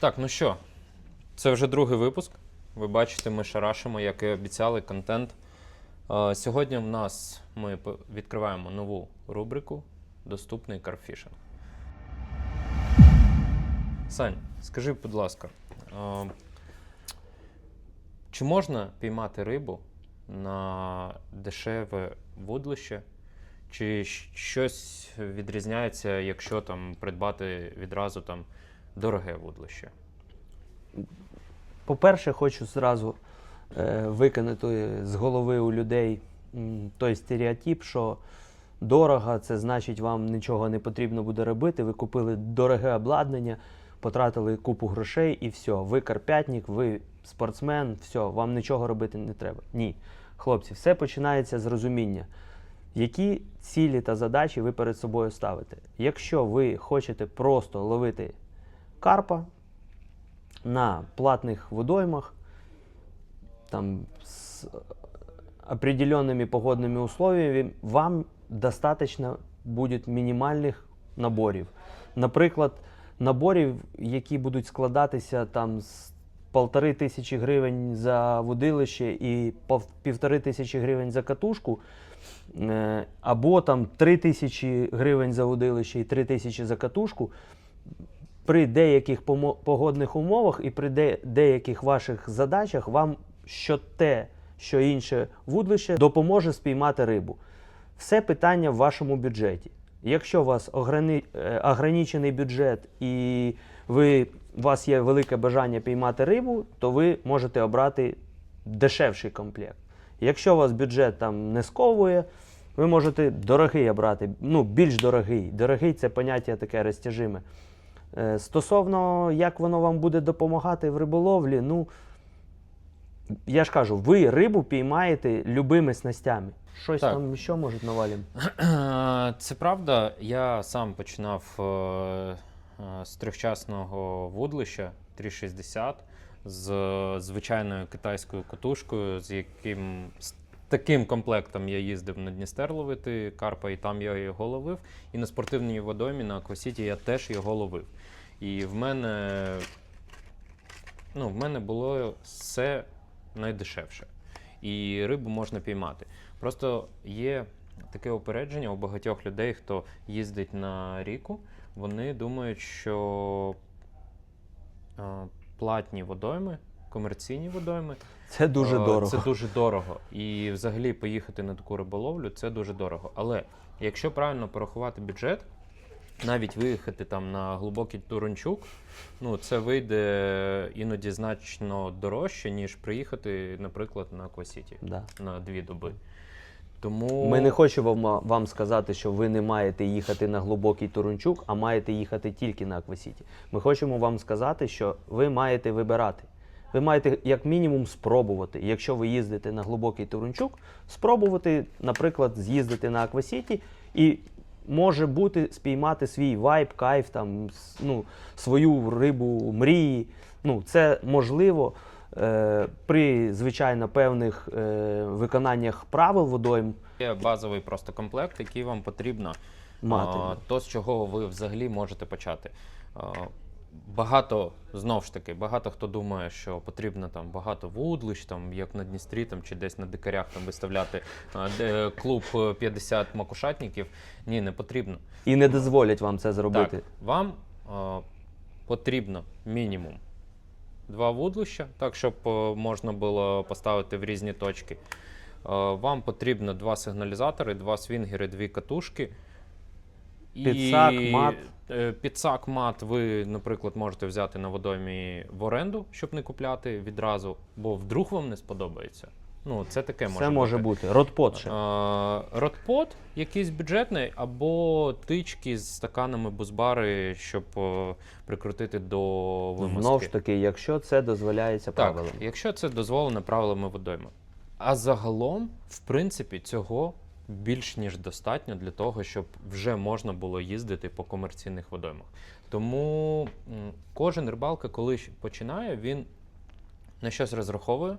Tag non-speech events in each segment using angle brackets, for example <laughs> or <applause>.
Так, ну що, це вже другий випуск. Ви бачите, ми шарашимо, як і обіцяли, контент. Е, Сьогодні в нас ми відкриваємо нову рубрику Доступний карфішинг. Сань, скажи, будь ласка, е, чи можна піймати рибу на дешеве вудлище? Чи щось відрізняється, якщо там придбати відразу там дороге вудлище? По-перше, хочу зразу е, викинути з голови у людей той стереотип, що дорого, це значить, вам нічого не потрібно буде робити. Ви купили дороге обладнання, потратили купу грошей і все. Ви карпятник, ви спортсмен, все, вам нічого робити не треба. Ні. Хлопці, все починається з розуміння. Які цілі та задачі ви перед собою ставите? Якщо ви хочете просто ловити карпа, на платных водоймах, там с определенными погодными условиями, вам достаточно буде мінімальних наборів. Наприклад, наборів, які будуть складатися там з полтори тисячі гривень за водилище і пов- півтори тисячі гривень за катушку, е, або там три тисячі гривень за водилище і три тисячі за катушку, при деяких погодних умовах і при де- деяких ваших задачах вам що те, що інше вудлище допоможе спіймати рибу. Все питання в вашому бюджеті. Якщо у вас е, ограничений бюджет і ви... у вас є велике бажання піймати рибу, то ви можете обрати дешевший комплект. Якщо у вас бюджет там не сковує, ви можете дорогий обрати, ну, більш дорогий. Дорогий це поняття таке розтяжиме. Е, Стосовно, як воно вам буде допомагати в риболовлі, ну я ж кажу, ви рибу піймаєте любими снастями. Щось Так. там що може навалім. <clears throat> Це правда. Я сам починав е, е, з трьохчасного вудлища 360 з звичайною китайською катушкою, з яким таким комплектом я їздив на Дністер ловити карпа, і там я його ловив. І на спортивній водоймі на Аквасіті я теж його ловив. І в мене, ну, в мене було все найдешевше. І рибу можна піймати. Просто є таке опередження у багатьох людей, хто їздить на ріку, вони думають, що платні водойми, комерційні водойми Це дуже е, дорого. Це дуже дорого. І взагалі поїхати на таку риболовлю це дуже дорого. Але якщо правильно порахувати бюджет, навіть виїхати там на глибокий Турунчук, ну це вийде іноді значно дорожче, ніж приїхати, наприклад, на Аквасіті Да. на дві доби. Тому Ми не хочемо вам, вам сказати, що ви не маєте їхати на глибокий Турунчук, а маєте їхати тільки на Аквасіті. Ми хочемо вам сказати, що ви маєте вибирати. Ви маєте як мінімум спробувати. Якщо ви їздите на глибокий Турунчук, спробувати, наприклад, з'їздити на Аквасіті і може бути спіймати свій вайб, кайф, там, ну, свою рибу мрії. Ну, це можливо е, при звичайно певних е, виконаннях правил водойм є базовий просто комплект, який вам потрібно мати. А, то, з чого ви взагалі можете почати. Багато знову ж таки, багато хто думає, що потрібно там багато вудлищ, там як на Дністрі, там чи десь на дикарях там виставляти а, де, клуб е, 50 макушатників. Ні, не потрібно. І не дозволять вам це зробити. Так, вам а, потрібно мінімум два вудлища, так щоб е, можна було поставити в різні точки. Е, Вам потрібно два сигналізатори, два свінгери, дві катушки. І, Підсак, мат. е, Підсак, мат ви, наприклад, можете взяти на водоймі в оренду, щоб не купляти відразу, бо вдруг вам не сподобається. Ну, це таке може може бути. бути. Ротпот ще. Ротпот якийсь бюджетний, або тички з стаканами бузбари, щоб е, прикрутити до вимазки. Знову ж таки, якщо це дозволяється так, правилами. якщо це дозволено правилами водойми. А загалом, в принципі, цього більш ніж достатньо для того, щоб вже можна було їздити по комерційних водоймах. Тому кожен рибалка, коли починає, він на щось розраховує,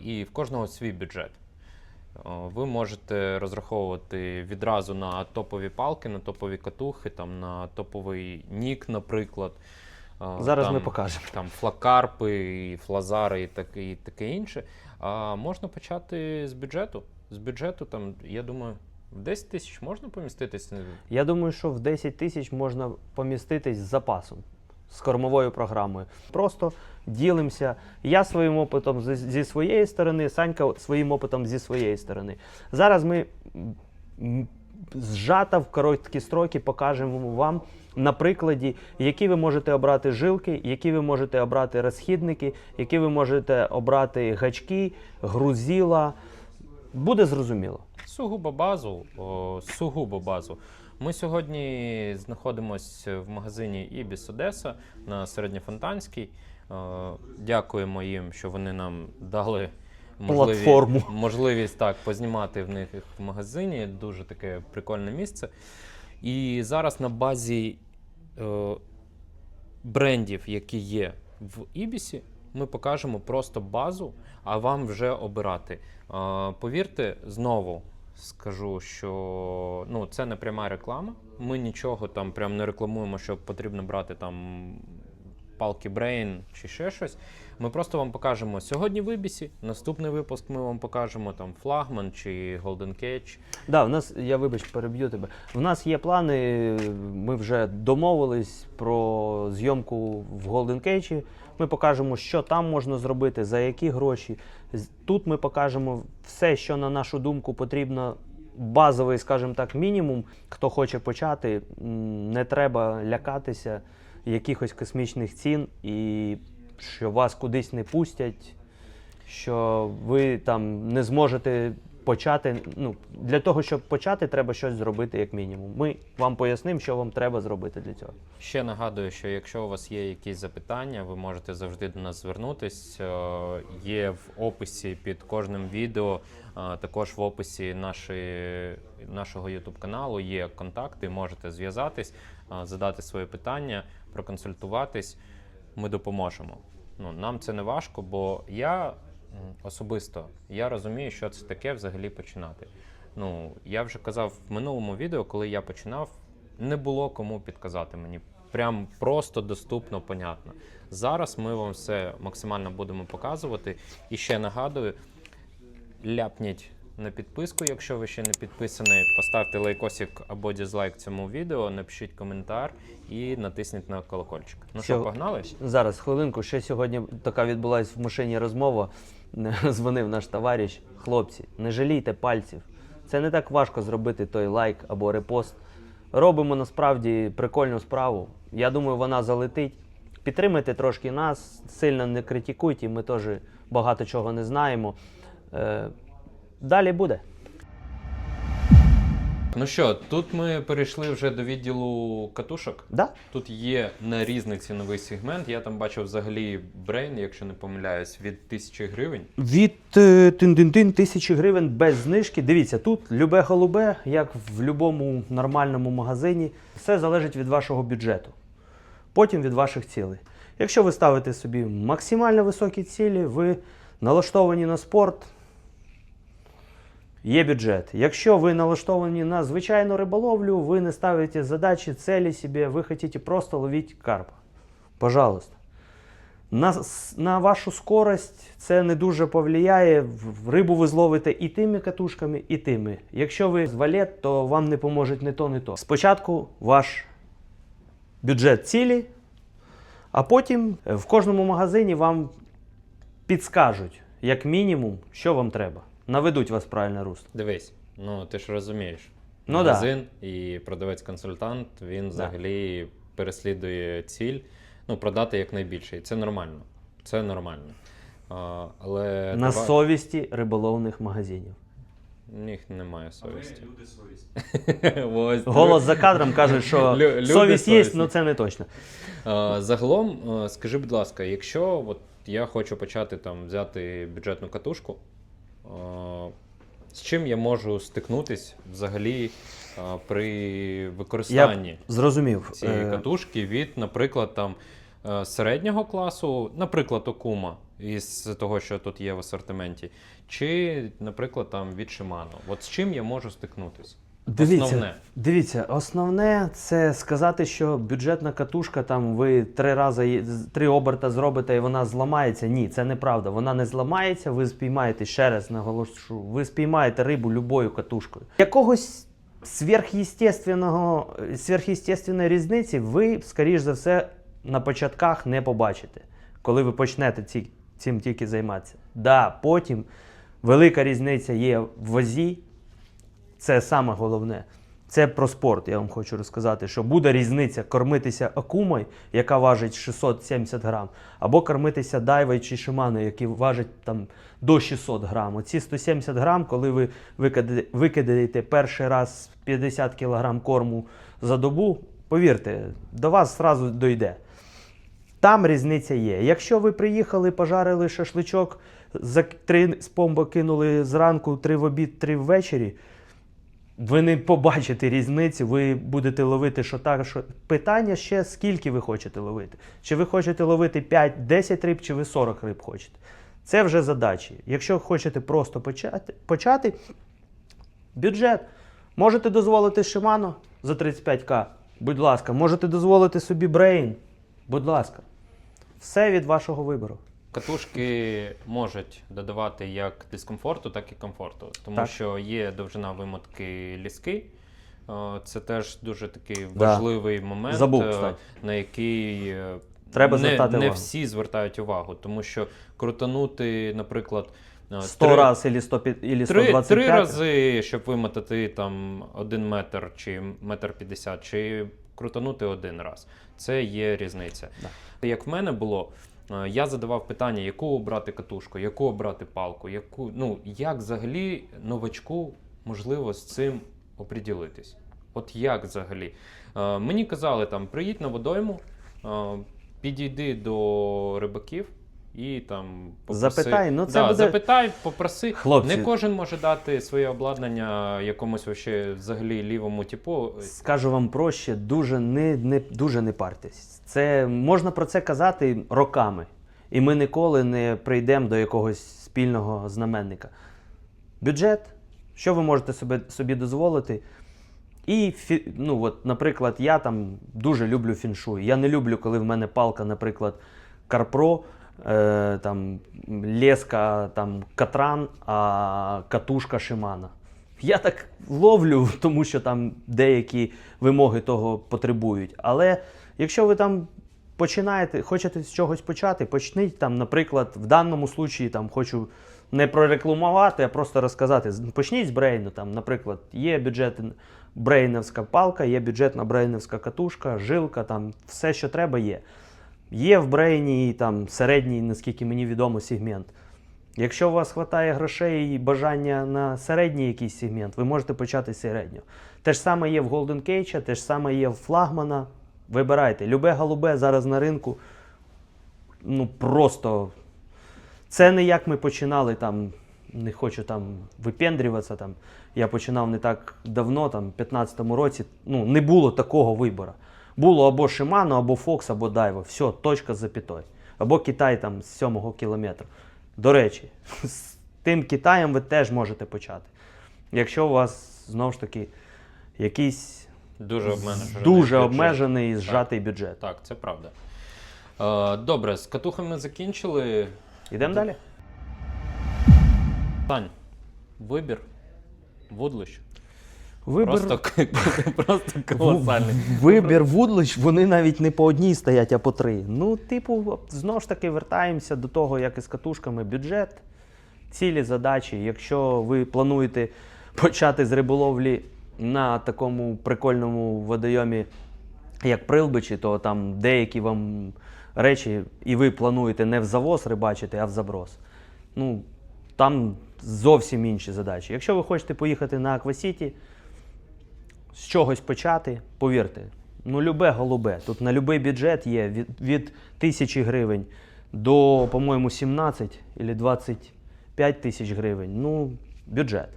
і в кожного свій бюджет. Ви можете розраховувати відразу на топові палки, на топові катухи, там, на топовий нік, наприклад. Зараз там, ми покажемо. Там флакарпи, флазари і таке, і таке інше. А можна почати з бюджету. З бюджету, там, я думаю, в 10 тисяч можна поміститись. Я думаю, що в 10 тисяч можна поміститись з запасом, з кормовою програмою. Просто ділимося. Я своїм опитом зі, своєї сторони, Санька своїм опитом зі своєї сторони. Зараз ми зжато в короткі строки покажемо вам на прикладі, які ви можете обрати жилки, які ви можете обрати розхідники, які ви можете обрати гачки, грузіла. Буде зрозуміло. Сугубо базу, о, сугубо базу. Ми сьогодні знаходимося в магазині Ібіс Одеса на Середньофонтанській. Е, Дякуємо їм, що вони нам дали Платформу. можливість так познімати в них в магазині. Дуже таке прикольне місце. І зараз на базі е, брендів, які є в Ібісі, ми покажемо просто базу, а вам вже обирати. Повірте, знову скажу, що ну, це не пряма реклама. Ми нічого там прям не рекламуємо, що потрібно брати там палки Брейн чи ще щось. Ми просто вам покажемо сьогодні в Ібісі. Наступний випуск ми вам покажемо там флагман чи Golden Cage. Да, в нас, я вибач, переб'ю тебе. В нас є плани. Ми вже домовились про зйомку в Golden Cage. Ми покажемо, що там можна зробити, за які гроші. Тут ми покажемо все, що на нашу думку потрібно. Базовий, скажімо так, мінімум. Хто хоче почати, не треба лякатися якихось космічних цін і що вас кудись не пустять що ви там не зможете почати. Ну, для того, щоб почати, треба щось зробити як мінімум. Ми вам пояснимо, що вам треба зробити для цього. Ще нагадую, що якщо у вас є якісь запитання, ви можете завжди до нас звернутись. Е, Є в описі під кожним відео, е, також в описі нашої, нашого YouTube каналу є контакти. Можете зв'язатись, е, задати свої питання, проконсультуватись. Ми допоможемо. Ну, нам це не важко, бо я особисто я розумію, що це таке взагалі починати. Ну, я вже казав в минулому відео, коли я починав, не було кому підказати мені. Прям просто доступно, понятно. Зараз ми вам все максимально будемо показувати. І ще нагадую: ляпніть на підписку, якщо ви ще не підписані. Поставте лайкосик або дізлайк цьому відео, напишіть коментар і натисніть на колокольчик. Ну що, Всього- погнали? Зараз хвилинку. Ще сьогодні така відбулася в машині розмова. <laughs> Дзвонив наш товариш. Хлопці, не жалійте пальців. Це не так важко зробити той лайк або репост. Робимо насправді прикольну справу. Я думаю, вона залетить. Підтримайте трошки нас, сильно не критикуйте, ми теж багато чого не знаємо. Далі буде. Ну що, тут ми перейшли вже до відділу катушок. Да? Тут є на різний ціновий сегмент. Я там бачив взагалі брейн, якщо не помиляюсь, від тисячі гривень. Від е, тин-дин-дин тисячі гривень без знижки. Дивіться, тут любе голубе, як в будь-якому нормальному магазині. Все залежить від вашого бюджету. Потім від ваших цілей. Якщо ви ставите собі максимально високі цілі, ви налаштовані на спорт, є бюджет. Якщо ви налаштовані на звичайну риболовлю, ви не ставите задачі, цілі собі, ви хочете просто ловити карпа. Пожалуйста. На, на вашу скорость це не дуже повлияє. Рибу ви зловите і тими катушками, і тими. Якщо ви з валет, то вам не поможе не то, не то. Спочатку ваш бюджет цілі, а потім в кожному магазині вам підскажуть, як мінімум, що вам треба. Наведуть вас в правильне русло. Дивись, ну ти ж розумієш. Ну Магазин і продавець-консультант він взагалі переслідує ціль ну, продати якнайбільше. І це нормально. Це нормально. А, але На товар- совісті риболовних магазинів. них немає совісті. люди совісті. <laughs> Ось, Голос за кадром каже, що Лю- люди совість є, совісні. але це не точно. А, Загалом, скажи, будь ласка, якщо от я хочу почати там взяти бюджетну катушку, з чим я можу стикнутись взагалі при використанні Зрозумів. цієї Е, катушки від, наприклад, там е, середнього класу, наприклад, Окума, із того, що тут є в асортименті, чи, наприклад, там від Shimano. От з чим я можу стикнутись? Дивіться, Основне. дивіться, основне це сказати, що бюджетна катушка, там ви три рази три оберта зробите і вона зламається. Ні, це неправда. Вона не зламається. Ви спіймаєте ще раз наголошу, ви спіймаєте рибу любою катушкою. Якогось сверхъестественного, сверхъестественної різниці ви, скоріш за все, на початках не побачите, коли ви почнете ці, цим тільки займатися. Да, потім велика різниця є в вазі. Це саме головне. Це про спорт, я вам хочу розказати, що буде різниця кормитися акумою, яка важить 670 грам, або кормитися дайвою чи шиманою, які важать там до 600 грам. Оці 170 грам, коли ви викидаєте, перший раз 50 кг корму за добу, повірте, до вас зразу дойде. Там різниця є. Якщо ви приїхали, пожарили шашличок, за три спомба кинули зранку, три в обід, три ввечері. Ви не побачите різниці, ви будете ловити так, що питання ще скільки ви хочете ловити. Чи ви хочете ловити 5-10 риб, чи ви 40 риб хочете. Це вже задачі. Якщо хочете просто почати, почати бюджет. Можете дозволити Shimano за 35к, будь ласка, можете дозволити собі Brain, будь ласка. Все від вашого вибору. Катушки можуть додавати як дискомфорту, так і комфорту, тому Так. що є довжина вимотки ліски. Е, Це теж дуже такий Да. важливий момент, Забув, е, на який е, Треба не, не увагу. всі звертають увагу, тому що крутанути, наприклад, е, 100 три- раз або 100, або Три, 125. три рази, щоб вимотати там один метр чи метр п'ятдесят, чи крутанути один раз. Це є різниця. Як в мене було, я задавав питання, яку обрати катушку, яку обрати палку, яку, ну, як взагалі новачку можливо з цим оприділитись? От як взагалі? Е, Мені казали, там, приїдь на водойму, е, підійди до рибаків. І там попроси- Запитай, ну, це да, буде- запитай, попроси. Хлопці. Не кожен може дати своє обладнання якомусь вообще взагалі лівому типу. Скажу вам проще, дуже не, не, дуже не партесь. Це, можна про це казати роками. І ми ніколи не прийдемо до якогось спільного знаменника. Бюджет, що ви можете собі, собі дозволити? І, ну, от, наприклад, я там дуже люблю фіншуй. Я не люблю, коли в мене палка, наприклад, Карпро, е, там, леска, там, катран, а катушка Шимана. Я так ловлю, <laughs> тому що там деякі вимоги того потребують. Але якщо ви там починаєте, хочете з чогось почати, почніть там, наприклад, в даному случаї там хочу не прорекламувати, а просто розказати. Почніть з брейну. Там, наприклад, є бюджет брейневська палка, є бюджетна брейневська катушка, жилка, там все, що треба, є. Є в брейні там середній, наскільки мені відомо, сегмент. Якщо у вас вистачає грошей і бажання на середній якийсь сегмент, ви можете почати з середнього. Те ж саме є в Golden Cage, те ж саме є в флагмана. Вибирайте. Любе голубе зараз на ринку. Ну просто. Це не як ми починали там. Не хочу там випендрюватися. Там. Я починав не так давно, там, в 15-му році. Ну, не було такого вибору. Було або Shimano, або Fox, або Daiwa. Все, точка з запятою. Або Китай там з 7-го кілометру. До речі, <laughs> з тим Китаєм ви теж можете почати. Якщо у вас знову ж таки якийсь Дуже обмежений. дуже обмежений і зжатий бюджет. Так, це правда. Е, добре, з катухами закінчили. Ідемо далі? Тань, вибір, вудлищ. Вибір, Просто, <laughs> просто колосальний. вибір вудлищ, вони навіть не по одній стоять, а по три. Ну, типу, знову ж таки, вертаємося до того, як і з катушками, бюджет, цілі задачі. Якщо ви плануєте почати з риболовлі на такому прикольному водойомі, як Прилбичі, то там деякі вам речі, і ви плануєте не в завоз рибачити, а в заброс. Ну, там зовсім інші задачі. Якщо ви хочете поїхати на Аквасіті, з чогось почати, повірте, ну любе голубе. Тут на будь-який бюджет є від, від тисячі гривень до, по-моєму, 17 або 25 тисяч гривень. Ну, бюджет.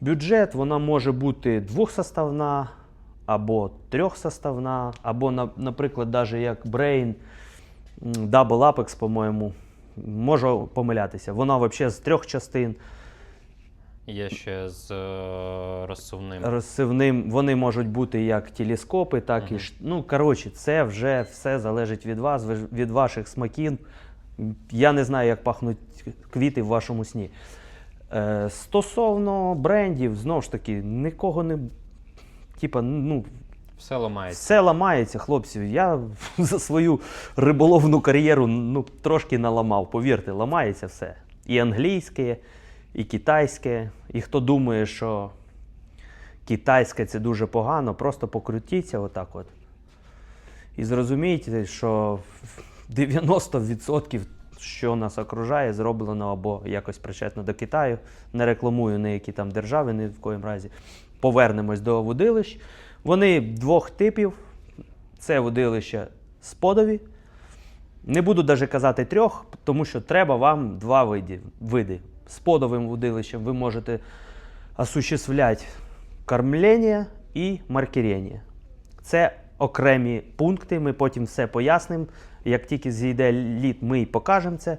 Бюджет вона може бути двохсоставна або трьохсоставна, або, наприклад, навіть як Brain Double Apex, по-моєму, можу помилятися. Вона взагалі з трьох частин. Є ще з е, розсувним. розсивним. Вони можуть бути як телескопи, так і ш- ну коротше, це вже все залежить від вас, від ваших смаків. Я не знаю, як пахнуть квіти в вашому сні. Е, стосовно брендів, знову ж таки, нікого не. Типа, ну, Все ламається. все ламається, хлопці. Я за свою риболовну кар'єру ну, трошки наламав. Повірте, ламається все. І англійське, і китайське. І хто думає, що китайське це дуже погано, просто покрутіться отак от. І зрозумійте, що 90% що нас окружає, зроблено або якось причетно до Китаю. Не рекламую ніякі там держави, ні в коїм разі. Повернемось до водилищ. Вони двох типів. Це водилища сподові. Не буду навіть казати трьох, тому що треба вам два види. Види. З подовим водилищем ви можете осуществляти кормлення і маркерення. Це окремі пункти, ми потім все пояснимо. Як тільки зійде лід, ми й покажемо це.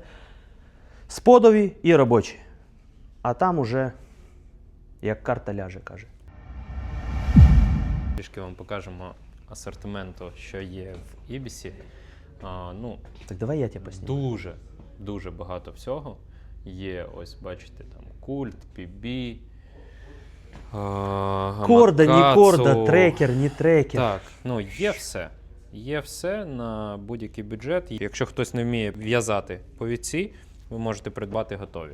Сподові і робочі. А там уже як карта ляже, каже. Трішки вам покажемо асортименту, що є в Ібісі. А, ну, Так давай я тебе посніму. дуже, дуже багато всього. Є, ось бачите, там культ, PB. а, Корда, ні корда, трекер, ні трекер. Так, ну є все. Є все на будь-який бюджет. Якщо хтось не вміє в'язати повідці, ви можете придбати готові.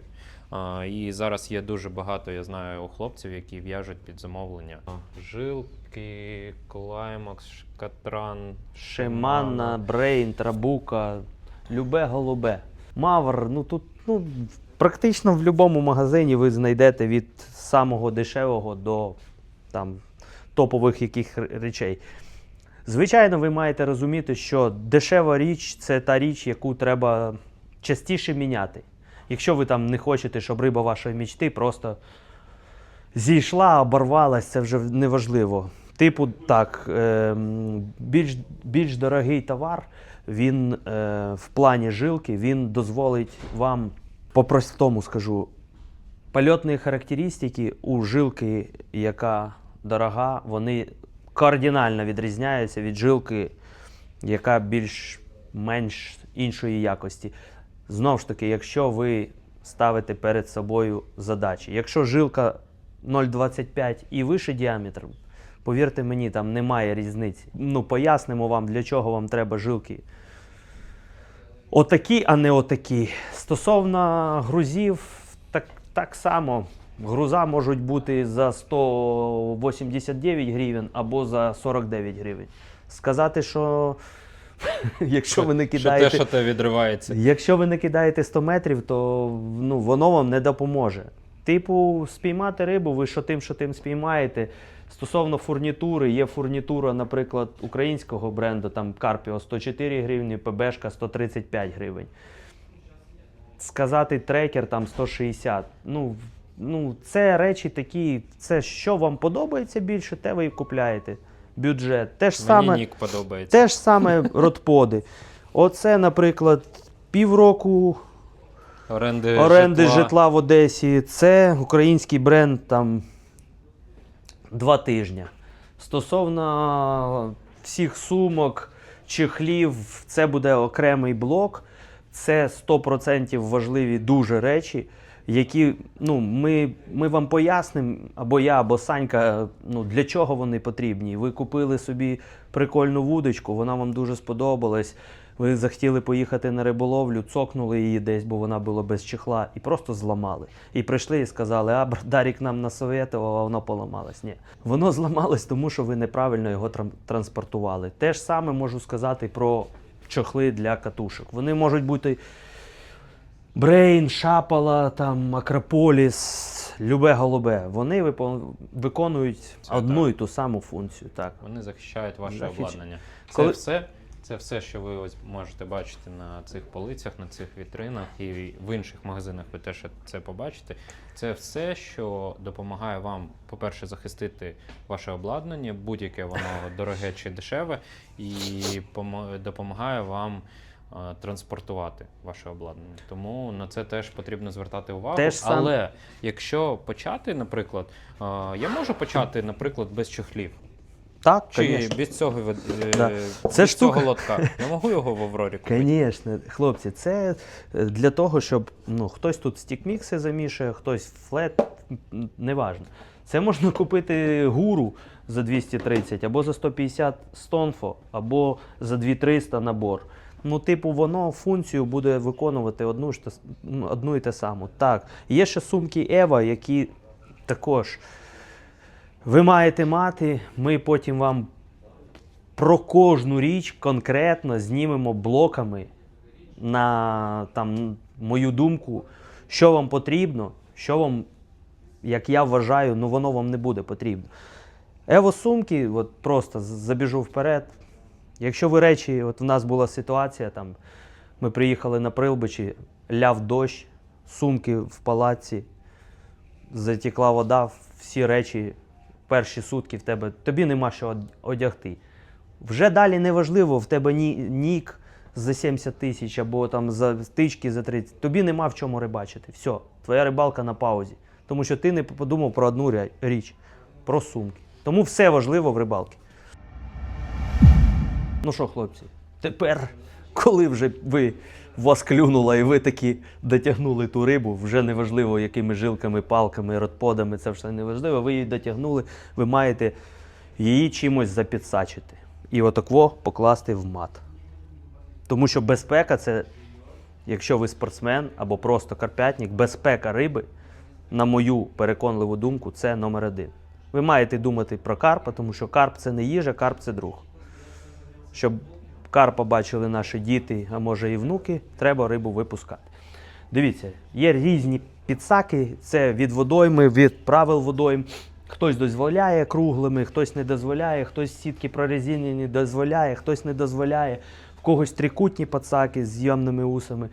А, і зараз є дуже багато, я знаю, у хлопців, які в'яжуть під замовлення. Жилки, клаймакс, катран, Шимана, Брейн, Трабука, любе голубе. Мавр, ну тут ну, практично в будь-якому магазині ви знайдете від самого дешевого до там, топових яких речей. Звичайно, ви маєте розуміти, що дешева річ це та річ, яку треба частіше міняти. Якщо ви там не хочете, щоб риба вашої мічти просто зійшла, оборвалась, це вже неважливо. Типу, так, ем, більш, більш дорогий товар, він е, в плані жилки він дозволить вам, по-простому скажу, польотні характеристики у жилки, яка дорога, вони кардинально відрізняються від жилки, яка більш-менш іншої якості. Знову ж таки, якщо ви ставите перед собою задачі, якщо жилка 0,25 і вище діаметр, повірте мені, там немає різниці. Ну, пояснимо вам, для чого вам треба жилки. Отакі, а не отакі. Стосовно грузів, так, так само. Груза можуть бути за 189 гривень або за 49 гривень. Сказати, що <laughs> якщо ви не Що те, що те відривається. Якщо ви не кидаєте 100 метрів, то ну, воно вам не допоможе. Типу, спіймати рибу, ви що тим, що тим спіймаєте. Стосовно фурнітури, є фурнітура, наприклад, українського бренду, там Carpio 104 гривні, ПБшка 135 гривень. Сказати трекер там 160. Ну, ну, це речі такі, це що вам подобається більше, те ви і купляєте. Бюджет. Те ж Мені саме. нік подобається. Те ж саме <laughs> родподи. Оце, наприклад, півроку Оренди, оренди житла. житла. в Одесі. Це український бренд там два тижні. Стосовно всіх сумок, чехлів, це буде окремий блок. Це 100% важливі дуже речі, які ну, ми, ми вам пояснимо, або я, або Санька, ну, для чого вони потрібні. Ви купили собі прикольну вудочку, вона вам дуже сподобалась. Ви захотіли поїхати на риболовлю, цокнули її десь, бо вона була без чехла, і просто зламали. І прийшли і сказали, а Дарік нам насоветував, а воно поламалось. Ні. Воно зламалось, тому що ви неправильно його тран- транспортували. Те ж саме можу сказати про чохли для катушок. Вони можуть бути Брейн, Шапала, там, Акрополіс, любе голубе. Вони виконують Це одну так. і ту саму функцію. Так. Вони захищають ваше Захищ- обладнання. Це Коли- все. Це все, що ви ось можете бачити на цих полицях, на цих вітринах і в інших магазинах ви теж це побачите. Це все, що допомагає вам, по-перше, захистити ваше обладнання, будь-яке воно <laughs> дороге чи дешеве, і допомагає вам е, транспортувати ваше обладнання. Тому на це теж потрібно звертати увагу. Теж сам- Але якщо почати, наприклад, е, я можу почати, наприклад, без чохлів. Так, Чи звісно. без цього вид- е, Да. без штука- цього лотка. Я можу його в Аврорі купити? Звісно, хлопці, це е, для того, щоб ну, хтось тут стікмікси замішує, хтось флет, м, неважно. Це можна купити гуру за 230, або за 150 стонфо, або за 2300 набор. Ну, типу, воно функцію буде виконувати одну, ж те с- ну, одну і те саму. Так, є ще сумки Ева, які також ви маєте мати. Ми потім вам про кожну річ конкретно знімемо блоками на там, мою думку, що вам потрібно, що вам, як я вважаю, ну воно вам не буде потрібно. Ево сумки, от просто забіжу вперед. Якщо ви речі, от в нас була ситуація, там, ми приїхали на Прилбичі, ляв дощ, сумки в палаці, затікла вода, всі речі перші сутки в тебе, тобі нема що одягти. Вже далі не важливо, в тебе ні, нік за 70 тисяч або там за стички за 30. Тобі нема в чому рибачити. Все, твоя рибалка на паузі. Тому що ти не подумав про одну річ, про сумки. Тому все важливо в рибалці. Ну що, хлопці, тепер, коли вже ви вас клюнуло і ви таки дотягнули ту рибу, вже не важливо, якими жилками, палками, родподами, це все не важливо. Ви її дотягнули, ви маєте її чимось запідсачити. І отакво покласти в мат. Тому що безпека це, якщо ви спортсмен або просто карпятник, безпека риби, на мою переконливу думку, це номер один. Ви маєте думати про карпа, тому що карп це не їжа, карп це друг. Щоб карпа бачили наші діти, а може і внуки, треба рибу випускати. Дивіться, є різні підсаки, це від водойми, від правил водойм. Хтось дозволяє круглими, хтось не дозволяє, хтось сітки прорезинені дозволяє, хтось не дозволяє, в когось трикутні підсаки з зйомними усами.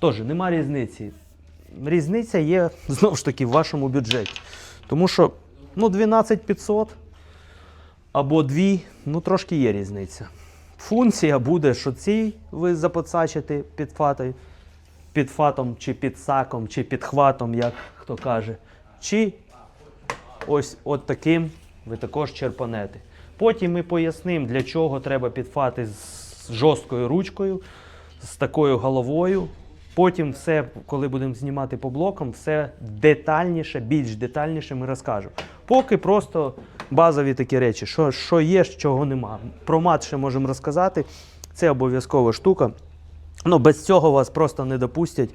Тож, нема різниці. Різниця є <laughs> знову ж таки в вашому бюджеті. Тому що ну, 12 500 або 2, ну трошки є різниця. Функція буде, що ці ви запоцачите під фатою, під фатом, чи під саком, чи під хватом, як хто каже. Чи ось от таким ви також черпанете. Потім ми пояснимо, для чого треба підфати з жорсткою ручкою, з такою головою. Потім все, коли будемо знімати по блокам, все детальніше, більш детальніше ми розкажемо. Поки просто базові такі речі, що, що є, чого нема. Про мат ще можемо розказати. Це обов'язкова штука. Ну, без цього вас просто не допустять.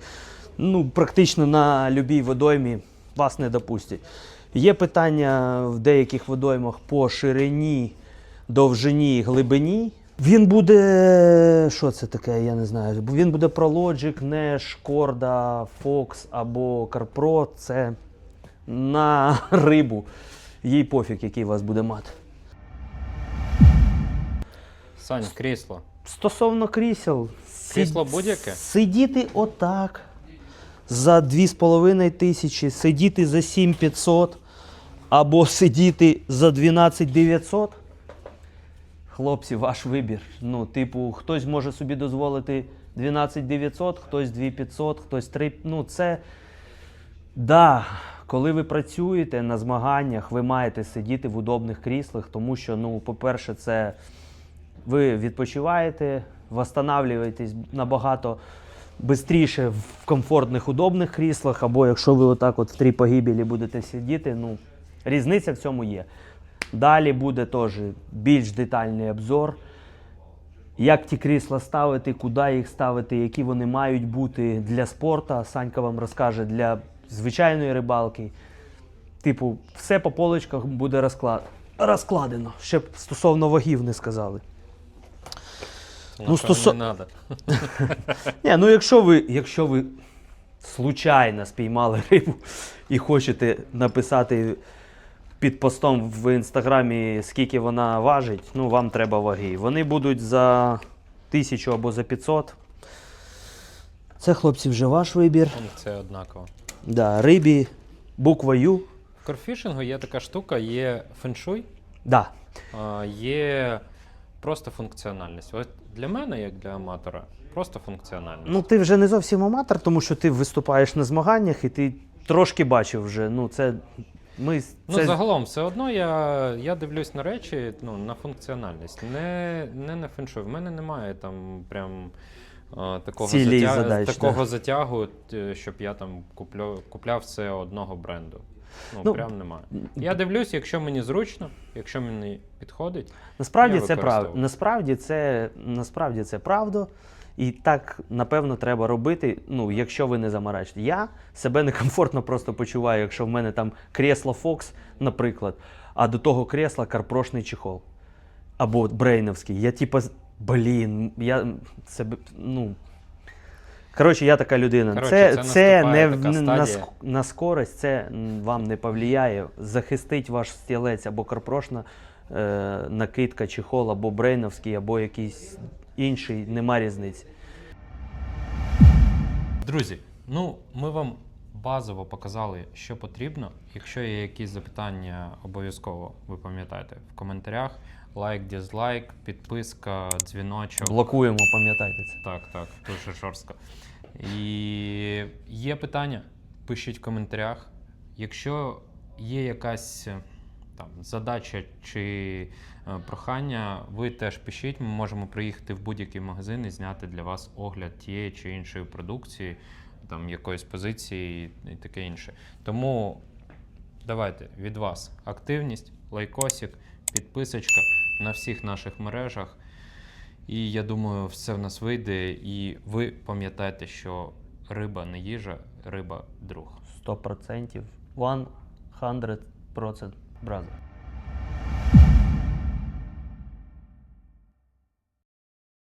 Ну, практично на любій водоймі вас не допустять. Є питання в деяких водоймах по ширині, довжині, глибині. Він буде. Що це таке? Я не знаю. Він буде ProLogic, Nash, Corda, Fox або CarPro. Це на рибу. Їй пофіг, який у вас буде мат. Сань, крісло. Стосовно крісел, Крісло будь-яке? Сидіти отак за 2,5 тисячі, сидіти за 7500 або сидіти за 12900. Хлопці, ваш вибір. Ну, типу, хтось може собі дозволити 12900, хтось 2500, хтось 3. Ну, це. Да, коли ви працюєте на змаганнях, ви маєте сидіти в удобних кріслах, тому що, ну, по-перше, це ви відпочиваєте, восстанавливаєтесь набагато швидше в комфортних, удобних кріслах, або якщо ви отак от в три погибелі будете сидіти, ну, різниця в цьому є. Далі буде теж більш детальний обзор. Як ті крісла ставити, куди їх ставити, які вони мають бути для спорту. Санька вам розкаже для звичайної рибалки. Типу, все по полочках буде розклад... розкладено. Ще б стосовно вагів не сказали. Ну, стосо- не треба. <laughs> Ні, ну якщо ви, якщо ви случайно спіймали рибу і хочете написати під постом в інстаграмі, скільки вона важить, ну вам треба ваги. Вони будуть за тисячу або за 500. Це, хлопці, вже ваш вибір. Це однаково. Да, рибі буква Ю. В корфішингу є така штука, є феншуй, Да. а, є просто функціональність. От для мене, як для аматора, просто функціональність. Ну, ти вже не зовсім аматор, тому що ти виступаєш на змаганнях і ти трошки бачив вже. Ну, це. Ми, це... Ну, загалом, все одно я, я дивлюсь на речі, ну, на функціональність, не, не на феншуй. В мене немає там прям такого, затя... задач, такого затягу, е, щоб я там куплю... купляв все одного бренду. Ну, Ну, прям немає. Я дивлюсь, якщо мені зручно, якщо мені підходить. Насправді це правда. Насправді це, насправді це правда. І так, напевно, треба робити, ну, якщо ви не замарачите. Я себе некомфортно просто почуваю, якщо в мене там кресло Fox, наприклад, а до того кресла карпрошний чехол. Або брейновський. Я типа, блін, я себе, ну. Коротше, я така людина. Коротше, це це це не, така на, на скорость, це вам не повлияє. Захистить ваш стілець або карпрошна е, накидка, чехол, або брейновський, або якийсь інший, нема різниці. Друзі, ну ми вам базово показали, що потрібно. Якщо є якісь запитання, обов'язково ви пам'ятаєте в коментарях. Лайк, дізлайк, підписка, дзвіночок. Блокуємо, пам'ятайте це. Так, так, дуже жорстко. І є питання, пишіть в коментарях. Якщо є якась е, там задача чи е, прохання, ви теж пишіть. Ми можемо приїхати в будь-який магазин і зняти для вас огляд тієї чи іншої продукції, там якоїсь позиції і таке інше. Тому давайте від вас активність, лайкосик, підписочка на всіх наших мережах. І я думаю, все в нас вийде. І ви пам'ятаєте, що риба не їжа, риба друг. 100%. 100% brother.